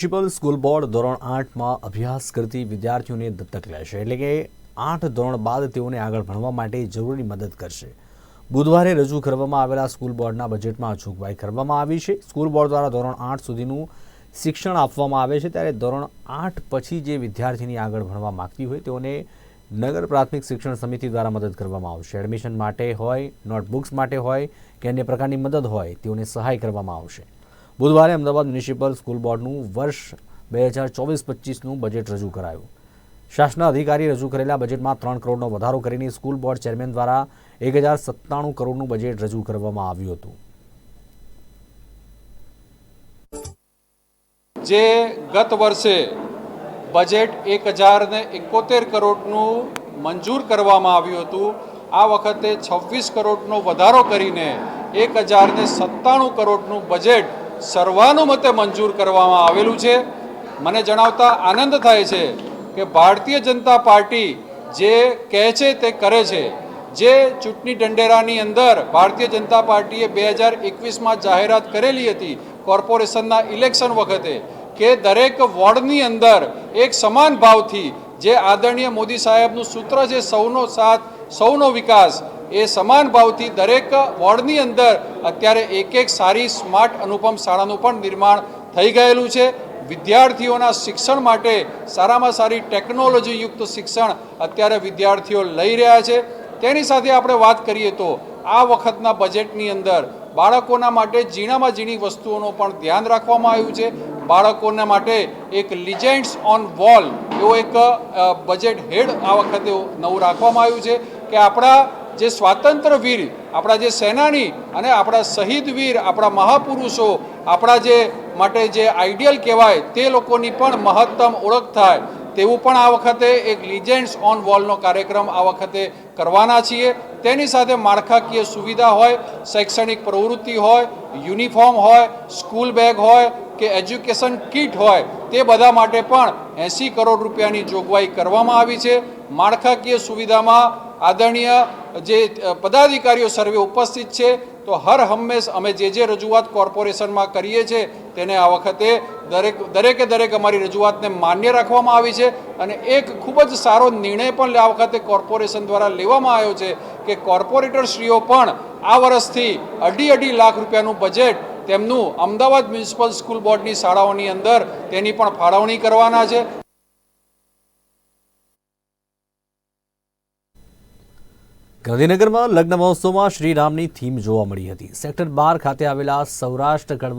Municipal school board ધોરણ આઠમાં અભ્યાસ કરતી વિદ્યાર્થીઓને દત્તક લેશે એટલે કે આઠ ધોરણ બાદ તેઓને આગળ ભણવા માટે જરૂરી મદદ કરશે. બુધવારે રજૂ કરવામાં આવેલા સ્કૂલ બોર્ડના બજેટમાં જોગવાઈ કરવામાં આવી છે. સ્કૂલ બોર્ડ દ્વારા ધોરણ આઠ સુધીનું શિક્ષણ આપવામાં આવે છે ત્યારે ધોરણ આઠ પછી જે વિદ્યાર્થીની આગળ ભણવા માગતી હોય તેઓને નગર પ્રાથમિક શિક્ષણ સમિતિ દ્વારા મદદ કરવામાં આવશે. એડમિશન માટે હોય, નોટબુક્સ માટે હોય કે અન્ય પ્રકારની મદદ હોય તેઓને સહાય કરવામાં આવશે. બુધવારે અમદાવાદ મ્યુનિસિપલ સ્કૂલ બોર્ડનું વર્ષ બે હજાર ચોવીસ પચીસનું બજેટ રજૂ કરાયું. શાસના અધિકારી રજૂ કરેલા બજેટમાં ત્રણ કરોડનો વધારો કરીને સ્કૂલ બોર્ડ ચેરમેન દ્વારા એક હજાર સત્તાણું કરોડનું બજેટ રજૂ કરવામાં આવ્યું હતું. જે ગત વર્ષે બજેટ એક હજાર ને એકોતેર કરોડનું મંજૂર કરવામાં આવ્યું હતું, આ વખતે છવ્વીસ કરોડનો વધારો કરીને એક હજારને સત્તાણું કરોડનું બજેટ સર્વાનુમતે મંજૂર કરવામાં આવેલું છે. મને જણાવતા આનંદ થાય છે કે ભારતીય જનતા પાર્ટી જે કહે છે તે કરે છે. જે ચૂંટણી ઢંઢેરાની અંદર ભારતીય જનતા પાર્ટીએ બે હજાર એકવીસમાં જાહેરાત કરેલી હતી કોર્પોરેશનના ઇલેક્શન વખતે કે દરેક વોર્ડની અંદર એક સમાન ભાવથી જે આદરણીય મોદી સાહેબનું સૂત્ર છે સૌનો સાથ, સૌનો વિકાસ એ સમાન ભાવથી દરેક વોર્ડની અંદર અત્યારે એક એક સારી સ્માર્ટ અનુપમ શાળાનું પણ નિર્માણ થઈ ગયેલું છે. વિદ્યાર્થીઓના શિક્ષણ માટે સારામાં સારી ટેકનોલોજીયુક્ત શિક્ષણ અત્યારે વિદ્યાર્થીઓ લઈ રહ્યા છે. તેની સાથે આપણે વાત કરીએ તો આ વખતના બજેટની અંદર બાળકોના માટે ઝીણામાં ઝીણી વસ્તુઓનું પણ ધ્યાન રાખવામાં આવ્યું છે. બાળકોના માટે એક લિજેન્ડ્સ ઓન વોલ એવો એક બજેટ હેડ આ વખતે નવું રાખવામાં આવ્યું છે કે આપણા જે સ્વાતંત્ર્ય વીર, આપણા જે સેનાની અને આપણા શહીદ વીર, આપણા મહાપુરુષો, આપણા જે માટે જે આઈડિયલ કહેવાય, તે લોકોની પણ મહત્તમ ઓળખ થાય, તેવું પણ આ વખતે એક લિજેન્ડ્સ ઓન વોલનો કાર્યક્રમ આ વખતે કરવાના છીએ. તેની સાથે માળખાકીય સુવિધા હોય, શૈક્ષણિક પ્રવૃત્તિ હોય, યુનિફોર્મ હોય, સ્કૂલ બેગ હોય કે એજ્યુકેશન કીટ હોય, તે બધા માટે પણ એંસી કરોડ રૂપિયાની જોગવાઈ કરવામાં આવી છે. માળખાકીય સુવિધામાં આદરણીય જે પદાધિકારીઓ સર્વે ઉપસ્થિત છે, તો હર હંમેશ અમે જે જે રજૂઆત કોર્પોરેશનમાં કરીએ છીએ, તેને આ વખતે દરેક, દરેકે દરેક અમારી રજૂઆતને માન્ય રાખવામાં આવી છે અને એક ખૂબ જ સારો નિર્ણય પણ આ વખતે કોર્પોરેશન દ્વારા લેવામાં આવ્યો છે કે કોર્પોરેટરશ્રીઓ પણ આ વર્ષથી અઢી અઢી લાખ રૂપિયાનું બજેટ તેમનું અમદાવાદ મ્યુનિસિપલ સ્કૂલ બોર્ડની શાળાઓની અંદર તેની પણ ફાળવણી કરવાના છે. ગાંધીનગરમાં લગ્ન મહોત્સવમાં શ્રીરામની થીમ જોવા મળી હતી. સેક્ટર બાર ખાતે આવેલા સૌરાષ્ટ્ર ગઢવા